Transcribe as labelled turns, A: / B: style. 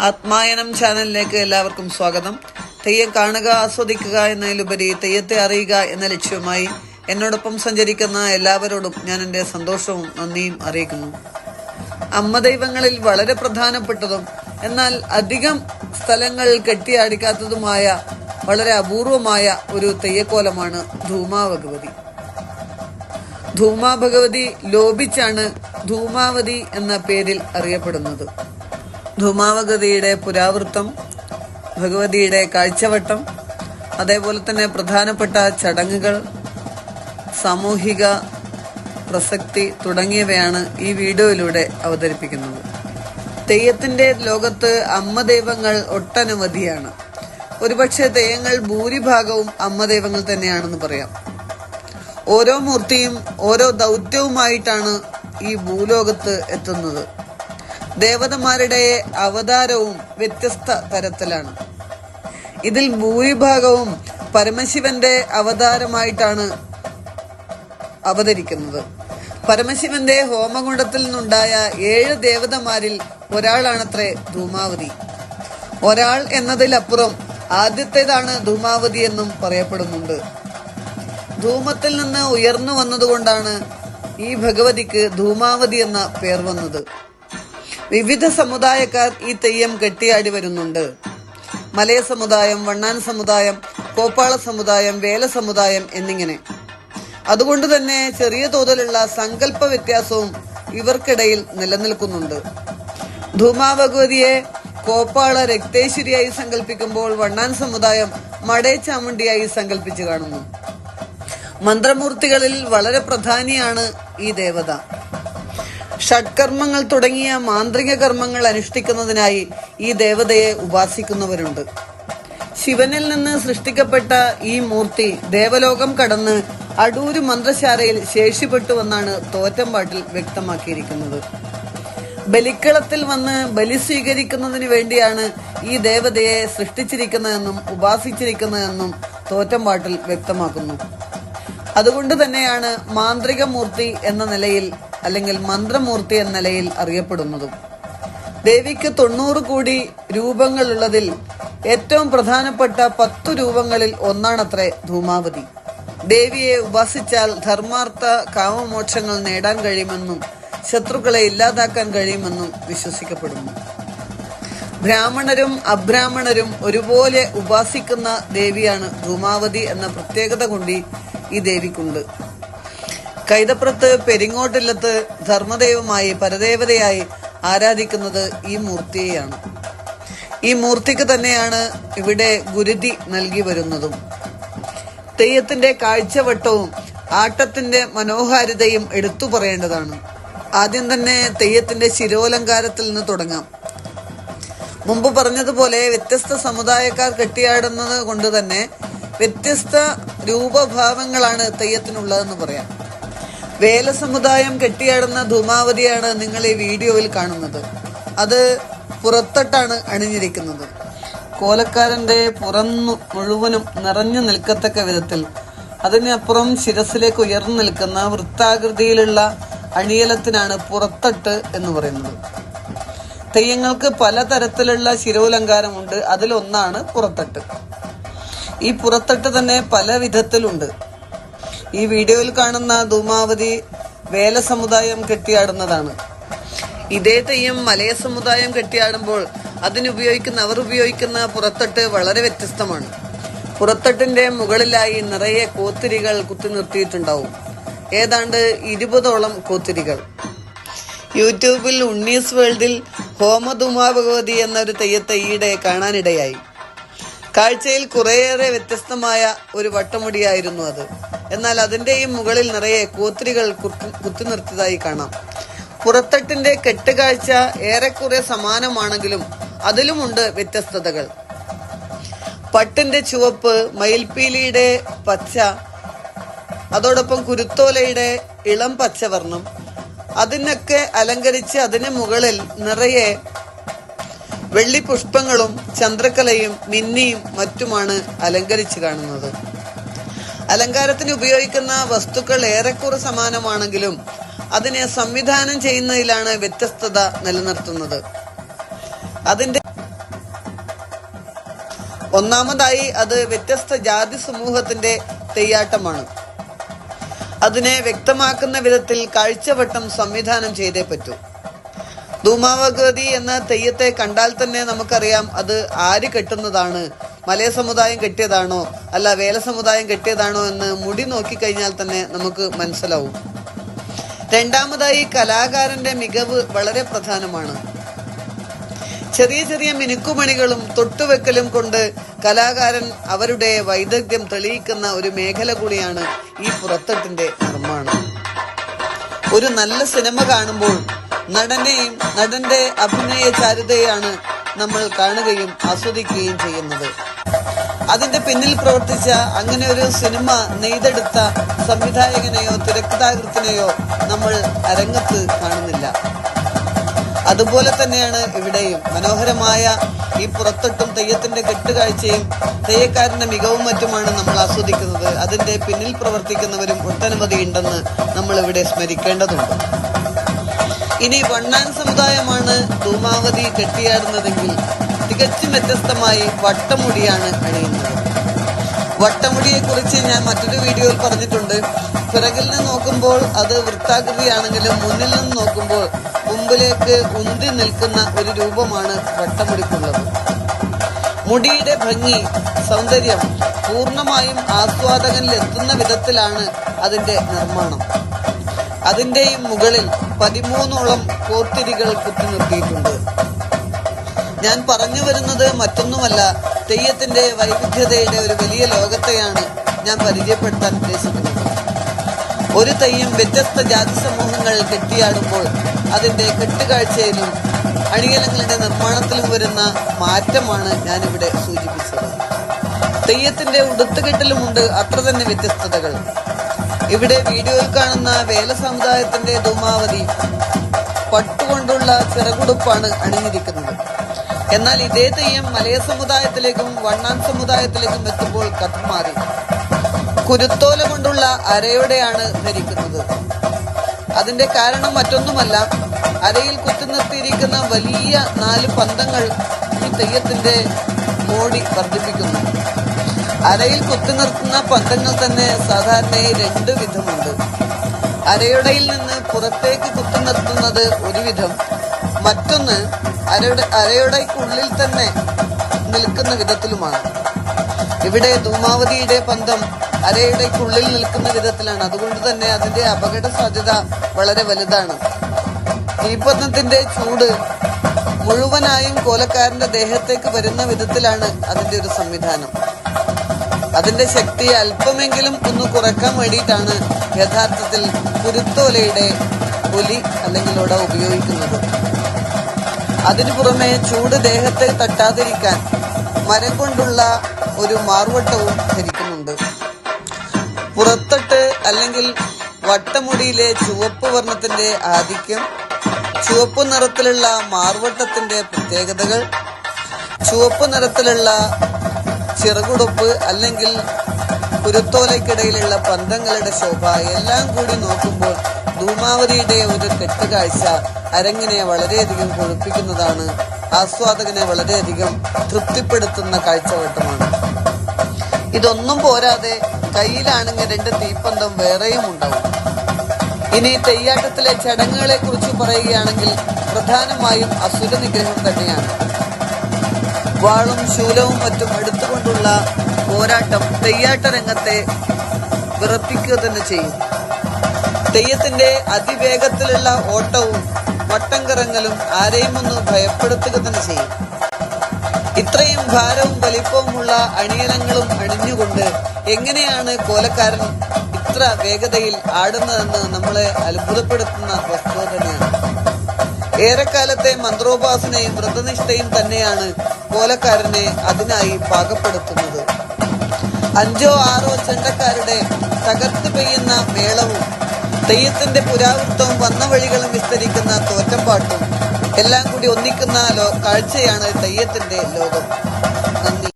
A: ആത്മായനം ചാനലിലേക്ക് എല്ലാവർക്കും സ്വാഗതം. തെയ്യം കാണുക ആസ്വദിക്കുക എന്നതിലുപരി തെയ്യത്തെ അറിയുക എന്ന ലക്ഷ്യവുമായി എന്നോടൊപ്പം സഞ്ചരിക്കുന്ന എല്ലാവരോടും ഞാൻ എന്റെ സന്തോഷവും നന്ദിയും അറിയിക്കുന്നു. അമ്മ ദൈവങ്ങളിൽ വളരെ പ്രധാനപ്പെട്ടതും എന്നാൽ അധികം സ്ഥലങ്ങൾ കെട്ടിയാടിക്കാത്തതുമായ വളരെ അപൂർവമായ ഒരു തെയ്യക്കോലമാണ് ധൂമാ ഭഗവതി ധൂമാ ഭഗവതി ലോപിച്ചാണ് ധൂമാവതി എന്ന പേരിൽ അറിയപ്പെടുന്നത്. ധൂമാവഗതിയുടെ പുരാവൃത്തം ഭഗവതിയുടെ കാഴ്ചവട്ടം അതേപോലെ തന്നെ പ്രധാനപ്പെട്ട ചടങ്ങുകൾ സാമൂഹിക പ്രസക്തി തുടങ്ങിയവയാണ് ഈ വീഡിയോയിലൂടെ അവതരിപ്പിക്കുന്നത്. തെയ്യത്തിന്റെ ലോകത്ത് അമ്മ ദൈവങ്ങൾ ഒട്ടനവധിയാണ്. ഒരുപക്ഷെ തെയ്യങ്ങൾ ഭൂരിഭാഗവും അമ്മ ദൈവങ്ങൾ തന്നെയാണെന്ന് പറയാം. ഓരോ മൂർത്തിയും ഓരോ ദൗത്യവുമായിട്ടാണ് ഈ ഭൂലോകത്ത് എത്തുന്നത്. ദേവതമാരുടെ അവതാരവും വ്യത്യസ്ത തരത്തിലാണ്. ഇതിൽ ഭൂരിഭാഗവും പരമശിവന്റെ അവതാരമായിട്ടാണ് അവതരിക്കുന്നത്. പരമശിവന്റെ ഹോമകുണ്ടത്തിൽ നിന്നുണ്ടായ ഏഴ് ദേവതമാരിൽ ഒരാളാണത്രേ ധൂമാവതി. ഒരാൾ എന്നതിലപ്പുറം ആദ്യത്തേതാണ് ധൂമാവതി എന്നും പറയപ്പെടുന്നുണ്ട്. ധൂമത്തിൽ നിന്ന് ഉയർന്നു വന്നതുകൊണ്ടാണ് ഈ ഭഗവതിക്ക് ധൂമാവതി എന്ന പേർ വന്നത്. വിവിധ സമുദായക്കാർ ഈ തെയ്യം കെട്ടിയാടി വരുന്നുണ്ട്. മലയ സമുദായം വണ്ണാൻ സമുദായം കോപ്പാള സമുദായം വേല സമുദായം എന്നിങ്ങനെ. അതുകൊണ്ട് തന്നെ ചെറിയ തോതിലുള്ള സങ്കല്പ വ്യത്യാസവും ഇവർക്കിടയിൽ നിലനിൽക്കുന്നുണ്ട്. ധൂമാഭഗവതിയെ കോപ്പാള രക്തേശ്വരിയായി സങ്കല്പിക്കുമ്പോൾ വണ്ണാൻ സമുദായം മടേ ചാമുണ്ടിയായി സങ്കല്പിച്ചു കാണുന്നു. മന്ത്രമൂർത്തികളിൽ വളരെ പ്രധാനിയാണ് ഈ ദേവത. ഷഡ്കർമ്മങ്ങൾ തുടങ്ങിയ മാന്ത്രിക കർമ്മങ്ങൾ അനുഷ്ഠിക്കുന്നതിനായി ഈ ദേവതയെ ഉപാസിക്കുന്നവരുണ്ട്. ശിവനിൽ നിന്ന് സൃഷ്ടിക്കപ്പെട്ട ഈ മൂർത്തി ദേവലോകം കടന്ന് അടൂര് മന്ത്രശാലയിൽ ശേഷിപ്പെട്ടുവെന്നാണ് തോറ്റമ്പാട്ടിൽ വ്യക്തമാക്കിയിരിക്കുന്നത്. ബലിക്കളത്തിൽ വന്ന് ബലി സ്വീകരിക്കുന്നതിന് വേണ്ടിയാണ് ഈ ദേവതയെ സൃഷ്ടിച്ചിരിക്കുന്നതെന്നും ഉപാസിച്ചിരിക്കുന്നതെന്നും തോറ്റമ്പാട്ടിൽ വ്യക്തമാക്കുന്നു. അതുകൊണ്ട് തന്നെയാണ് മാന്ത്രിക മൂർത്തി എന്ന നിലയിൽ അല്ലെങ്കിൽ മന്ത്രമൂർത്തി എന്ന നിലയിൽ അറിയപ്പെടുന്നതും. ദേവിക്ക് തൊണ്ണൂറ് കോടി രൂപങ്ങളുള്ളതിൽ ഏറ്റവും പ്രധാനപ്പെട്ട പത്തു രൂപങ്ങളിൽ ഒന്നാണത്രേ ധൂമാവതി. ദേവിയെ ഉപാസിച്ചാൽ ധർമാർത്ഥ കാമമോക്ഷങ്ങൾ നേടാൻ കഴിയുമെന്നും ശത്രുക്കളെ ഇല്ലാതാക്കാൻ കഴിയുമെന്നും വിശ്വസിക്കപ്പെടുന്നു. ബ്രാഹ്മണരും അബ്രാഹ്മണരും ഒരുപോലെ ഉപാസിക്കുന്ന ദേവിയാണ് ധൂമാവതി എന്ന പ്രത്യേകത കൊണ്ട് ഈ ദേവിക്കുണ്ട്. കൈതപ്പുറത്ത് പെരിങ്ങോട്ടില്ലത്ത് ധർമ്മദേവമായി പരദേവതയായി ആരാധിക്കുന്നത് ഈ മൂർത്തിയെയാണ്. ഈ മൂർത്തിക്ക് തന്നെയാണ് ഇവിടെ ഗുരുതി നൽകി വരുന്നതും. തെയ്യത്തിന്റെ കാഴ്ചവട്ടവും ആട്ടത്തിന്റെ മനോഹാരിതയും എടുത്തു പറയേണ്ടതാണ്. ആദ്യം തന്നെ തെയ്യത്തിന്റെ ശിരോലങ്കാരത്തിൽ നിന്ന് തുടങ്ങാം. മുമ്പ് പറഞ്ഞതുപോലെ വ്യത്യസ്ത സമുദായക്കാർ കെട്ടിയാടുന്നത് കൊണ്ട് തന്നെ വ്യത്യസ്ത രൂപഭാവങ്ങളാണ് തെയ്യത്തിനുള്ളതെന്ന് പറയാം. വേല സമുദായം കെട്ടിയാടുന്ന ധൂമാവതിയാണ് നിങ്ങൾ ഈ വീഡിയോയിൽ കാണുന്നത്. അത് പുറത്തട്ടാണ് അണിഞ്ഞിരിക്കുന്നത്. കോലക്കാരന്റെ പുറന്നു മുഴുവനും നിറഞ്ഞു നിൽക്കത്തക്ക വിധത്തിൽ അതിനപ്പുറം ശിരസിലേക്ക് ഉയർന്നു നിൽക്കുന്ന വൃത്താകൃതിയിലുള്ള അണിയലത്തിനാണ് പുറത്തട്ട് എന്ന് പറയുന്നത്. തെയ്യങ്ങൾക്ക് പലതരത്തിലുള്ള ശിരോലങ്കാരമുണ്ട്. അതിലൊന്നാണ് പുറത്തട്ട്. ഈ പുറത്തട്ട് തന്നെ പല വിധത്തിലുണ്ട് ഈ വീഡിയോയിൽ കാണുന്ന ധൂമാവതി വേല സമുദായം കെട്ടിയാടുന്നതാണ്. ഇതേ തെയ്യം മലയ സമുദായം കെട്ടിയാടുമ്പോൾ അതിനുപയോഗിക്കുന്ന അവർ ഉപയോഗിക്കുന്ന പുറത്തട്ട് വളരെ വ്യത്യസ്തമാണ്. പുറത്തട്ടിന്റെ മുകളിലായി നിറയെ കോത്തിരികൾ കുത്തി നിർത്തിയിട്ടുണ്ടാവും. ഏതാണ്ട് ഇരുപതോളം കോത്തിരികൾ. യൂട്യൂബിൽ ഉണ്ണീസ് വേൾഡിൽ ഹോമധുമാ ഭഗവതി എന്നൊരു തെയ്യത്തെ ഈയിടെ കാണാനിടയായി. കാഴ്ചയിൽ കുറേയേറെ വ്യത്യസ്തമായ ഒരു വട്ടമുടിയായിരുന്നു അത്. എന്നാൽ അതിന്റെയും മുകളിൽ നിറയെ കോത്തിരികൾ കുത്തി- നിർത്തിയതായി കാണാം. പുറത്തട്ടിന്റെ കെട്ടുകാഴ്ച ഏറെക്കുറെ സമാനമാണെങ്കിലും അതിലുമുണ്ട് വ്യത്യസ്തതകൾ. പട്ടിന്റെ ചുവപ്പ് മയിൽപ്പീലിയുടെ പച്ച അതോടൊപ്പം കുരുത്തോലയുടെ ഇളം പച്ചവർണം അതിനൊക്കെ അലങ്കരിച്ച് അതിന് മുകളിൽ നിറയെ വെള്ളി പുഷ്പങ്ങളും ചന്ദ്രക്കലയും മിന്നിയും മറ്റുമാണ് അലങ്കരിച്ച് കാണുന്നത്. അലങ്കാരത്തിന് ഉപയോഗിക്കുന്ന വസ്തുക്കൾ ഏറെക്കുറെ സമാനമാണെങ്കിലും അതിനെ സംവിധാനം ചെയ്യുന്നതിലാണ് വ്യത്യസ്തത നിലനിർത്തുന്നത്. അതിന്റെ ഒന്നാമതായി അത് വ്യത്യസ്ത ജാതി സമൂഹത്തിന്റെ തെയ്യാട്ടമാണ്. അതിനെ വ്യക്തമാക്കുന്ന വിധത്തിൽ കാഴ്ചവട്ടം സംവിധാനം ചെയ്തേ പറ്റൂ. ധൂമാവഗതി എന്ന തെയ്യത്തെ കണ്ടാൽ തന്നെ നമുക്കറിയാം അത് ആര് കെട്ടുന്നതാണ് മലയ സമുദായം കെട്ടിയതാണോ? അല്ല വേല സമുദായം കെട്ടിയതാണോ എന്ന് മുടി നോക്കിക്കഴിഞ്ഞാൽ തന്നെ നമുക്ക് മനസ്സിലാവും. രണ്ടാമതായി കലാകാരന്റെ മികവ് വളരെ പ്രധാനമാണ്. ചെറിയ ചെറിയ മിനുക്കുമണികളും തൊട്ടുവെക്കലും കൊണ്ട് കലാകാരൻ അവരുടെ വൈദഗ്ധ്യം തെളിയിക്കുന്ന ഒരു മേഖല കൂടിയാണ് ഈ പുറത്തെട്ടിന്റെ നിർമ്മാണം. ഒരു നല്ല സിനിമ കാണുമ്പോൾ നടനെയും നടന്റെ അഭിനയ ചാരുതയാണ് നമ്മൾ കാണുകയും ആസ്വദിക്കുകയും ചെയ്യുന്നത്. അതിന്റെ പിന്നിൽ പ്രവർത്തിച്ച അങ്ങനെ ഒരു സിനിമ നെയ്തെടുത്ത സംവിധായകനെയോ തിരക്കഥാകൃത്തിനെയോ നമ്മൾ അരങ്ങത്ത് കാണുന്നില്ല. അതുപോലെ തന്നെയാണ് ഇവിടെയും. മനോഹരമായ ഈ പുറത്തൊട്ടും തെയ്യത്തിന്റെ കെട്ടുകാഴ്ചയും തെയ്യക്കാരന്റെ മികവും മറ്റുമാണ് നമ്മൾ ആസ്വദിക്കുന്നത്. അതിന്റെ പിന്നിൽ പ്രവർത്തിക്കുന്നവരും ഒട്ടനവധി ഉണ്ടെന്ന് നമ്മൾ ഇവിടെ സ്മരിക്കേണ്ടതുണ്ട്. ഇനി വണ്ണാൻ സമുദായമാണ് ധൂമാവതി കെട്ടിയാടുന്നതെങ്കിൽ തികച്ചും വ്യത്യസ്തമായി വട്ടമുടിയാണ് അണിയുന്നത്. വട്ടമുടിയെ കുറിച്ച് ഞാൻ മറ്റൊരു വീഡിയോയിൽ പറഞ്ഞിട്ടുണ്ട്. പിറകിൽ നിന്ന് നോക്കുമ്പോൾ അത് വൃത്താകൃതിയാണെങ്കിലും മുന്നിൽ നിന്ന് നോക്കുമ്പോൾ മുമ്പിലേക്ക് ഉന്തി നിൽക്കുന്ന ഒരു രൂപമാണ് വട്ടമുടിക്കുള്ളത്. മുടിയുടെ ഭംഗി സൗന്ദര്യം പൂർണമായും ആസ്വാദകനിൽ എത്തുന്ന വിധത്തിലാണ് അതിന്റെ നിർമ്മാണം. അതിന്റെയും മുകളിൽ പതിമൂന്നോളം കോത്തിരികൾ കുത്തി നിർത്തിയിട്ടുണ്ട് ഞാൻ പറഞ്ഞു വരുന്നത് മറ്റൊന്നുമല്ല. തെയ്യത്തിന്റെ വൈവിധ്യതയുടെ ഒരു വലിയ ലോകത്തെയാണ് ഞാൻ പരിചയപ്പെടുത്താൻ ഉദ്ദേശിക്കുന്നത്. ഒരു തെയ്യം വ്യത്യസ്ത ജാതി സമൂഹങ്ങൾ കെട്ടിയാടുമ്പോൾ അതിന്റെ കെട്ടുകാഴ്ചയിലും അണിയലങ്ങളുടെ നിർമ്മാണത്തിലും വരുന്ന മാറ്റമാണ് ഞാനിവിടെ സൂചിപ്പിച്ചത്. തെയ്യത്തിന്റെ ഉടുത്തുകെട്ടിലുമുണ്ട് അത്ര തന്നെ വ്യത്യസ്തതകൾ. ഇവിടെ വീഡിയോയിൽ കാണുന്ന വേല സമുദായത്തിന്റെ ധൂമാവതി പട്ടുകൊണ്ടുള്ള ചിറകുടുപ്പാണ് അണിഞ്ഞിരിക്കുന്നത്. എന്നാൽ ഇതേ തെയ്യം മലയ സമുദായത്തിലേക്കും വണ്ണാൻ സമുദായത്തിലേക്കും എത്തുമ്പോൾ കഥ മാറി കുരുത്തോല കൊണ്ടുള്ള അരയോടെയാണ് ധരിക്കുന്നത്. അതിന്റെ കാരണം മറ്റൊന്നുമല്ല അരയിൽ കുത്തി നിർത്തിയിരിക്കുന്ന വലിയ നാല് പന്തങ്ങൾ ഈ തെയ്യത്തിന്റെ മോടി വർദ്ധിപ്പിക്കുന്നു. അരയിൽ കുത്തി നിർത്തുന്ന പന്തങ്ങൾ തന്നെ സാധാരണയായി രണ്ട് വിധമുണ്ട്. അരയുടയിൽ നിന്ന് പുറത്തേക്ക് കുത്തി നിർത്തുന്നത് ഒരു വിധം മറ്റൊന്ന് അരയുടെ ഉള്ളിൽ തന്നെ നിൽക്കുന്ന വിധത്തിലുമാണ്. ഇവിടെ ധൂമാവതിയുടെ പന്തം ഉള്ളിൽ നിൽക്കുന്ന വിധത്തിലാണ്. അതുകൊണ്ട് തന്നെ അതിന്റെ അപകട സാധ്യത വളരെ വലുതാണ്. തീപ്പന്തത്തിന്റെ ചൂട് മുഴുവനായും കോലക്കാരന്റെ ദേഹത്തേക്ക് വരുന്ന വിധത്തിലാണ് അതിന്റെ ഒരു സംവിധാനം. അതിന്റെ ശക്തി അല്പമെങ്കിലും ഒന്ന് കുറയ്ക്കാൻ വേണ്ടിയിട്ടാണ് യഥാർത്ഥത്തിൽ കുരുത്തോലയുടെ പുലി അല്ലെങ്കിൽ ഉട ഉപയോഗിക്കുന്നത്. അതിനു പുറമെ ചൂട് ദേഹത്തെ തട്ടാതിരിക്കാൻ മരം കൊണ്ടുള്ള ഒരു മാർവട്ടവും ധരിക്കുന്നുണ്ട്. പുറത്തട്ട് അല്ലെങ്കിൽ വട്ടമുടിയിലെ ചുവപ്പ് വർണത്തിന്റെ ആധിക്യം ചുവപ്പ് നിറത്തിലുള്ള മാർവട്ടത്തിന്റെ പ്രത്യേകതകൾ ചുവപ്പ് നിറത്തിലുള്ള ചിറകുടുപ്പ് അല്ലെങ്കിൽ കുരുത്തോലയ്ക്കിടയിലുള്ള പന്തങ്ങളുടെ ശോഭ എല്ലാം കൂടി നോക്കുമ്പോൾ ധൂമാവതിയുടെ ഒരു കെട്ടുകാഴ്ച അരങ്ങിനെ വളരെയധികം കൊഴുപ്പിക്കുന്നതാണ്. ആസ്വാദകനെ വളരെയധികം തൃപ്തിപ്പെടുത്തുന്ന കാഴ്ചവട്ടമാണ്. ഇതൊന്നും പോരാതെ കയ്യിലാണെങ്കിൽ രണ്ട് തീപ്പന്തം വേറെയും ഉണ്ടാവും. ഇനി തെയ്യാട്ടത്തിലെ ചടങ്ങുകളെ കുറിച്ച് പറയുകയാണെങ്കിൽ പ്രധാനമായും അസുര നിഗ്രഹം തന്നെയാണ്. വാളും ശൂലവും മറ്റും എടുത്തുകൊണ്ടുള്ള പോരാട്ടം തെയ്യാട്ട രംഗത്തെ വിറപ്പിക്കുക തന്നെ ചെയ്യും. തെയ്യത്തിന്റെ അതിവേഗത്തിലുള്ള ഓട്ടവും വട്ടം കറങ്ങലും ആരെയും ഒന്ന് ഭയപ്പെടുത്തുക തന്നെ ചെയ്യും. ഇത്രയും ഭാരവും വലിപ്പവുമുള്ള അണിയലങ്ങളും അണിഞ്ഞുകൊണ്ട് എങ്ങനെയാണ് കോലക്കാരൻ ഇത്ര വേഗതയിൽ ആടുന്നതെന്ന് നമ്മളെ അത്ഭുതപ്പെടുത്തുന്ന വസ്തുത തന്നെയാണ്. ഏറെക്കാലത്തെ മന്ത്രോപാസനയും വ്രതനിഷ്ഠയും തന്നെയാണ് കോലക്കാരനെ അതിനായി പാകപ്പെടുത്തുന്നത്. അഞ്ചോ ആറോ ചെണ്ടക്കാരുടെ തകർത്ത് പെയ്യുന്ന മേളവും തെയ്യത്തിന്റെ പുരാവൃത്തവും വന്ന വഴികളും വിസ്തരിക്കുന്ന തോറ്റമ്പാട്ടും എല്ലാം കൂടി ഒന്നിക്കുന്ന കാഴ്ചയാണ് തെയ്യത്തിന്റെ ലോകം.